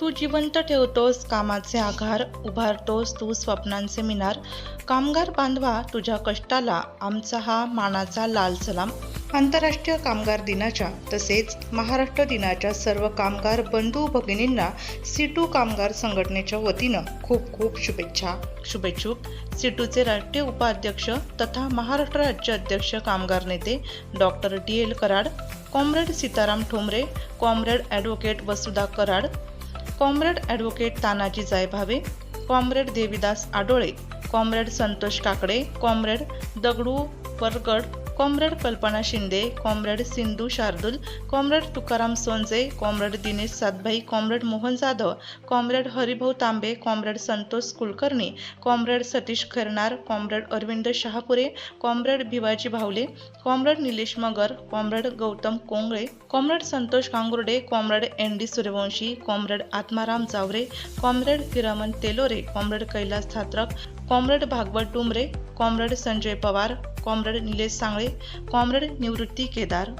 तू जिवंत ठेवतोस कामाचे आघार उभारतोस तू स्वप्नांचे मिनार. कामगार बांधवा तुझ्या कष्टाला आमचा हा मानाचा लाल सलाम. आंतरराष्ट्रीय कामगार दिनाच्या तसेच महाराष्ट्र दिनाच्या सर्व कामगार बंधू भगिनींना सिटू कामगार संघटनेच्या वतीनं खूप खूप शुभेच्छा. शुभेच्छुक. सिटूचे राष्ट्रीय उपाध्यक्ष तथा महाराष्ट्र राज्य अध्यक्ष कामगार नेते doctor D L Karad comrade Sitaram Thombare comrade advocate Vasudha Karad comrade advocate Tanaji Jaybhave comrade Devidas Adole comrade Santosh Kakade comrade Dagdu Pargad comrade Kalpana Shinde comrade Sindhu Shardul comrade Tukaram Sonje comrade Dinesh Satbhai comrade Mohan Jadhav comrade Haribhau Tambe comrade Santosh Kulkarni comrade Satish Khairnar comrade Arvind Shahapure comrade Bhivaji Bhavle comrade Nilesh Magar comrade Gautam Kongale comrade Santosh Kangurde comrade N D Suryavanshi comrade Atmaram Javare comrade Hiraman Telore comrade Kailas Thatrak comrade Bhagwat Dumre comrade Sanjay Pawar comrade Nilesh Sangle comrade Nivrutti Kedar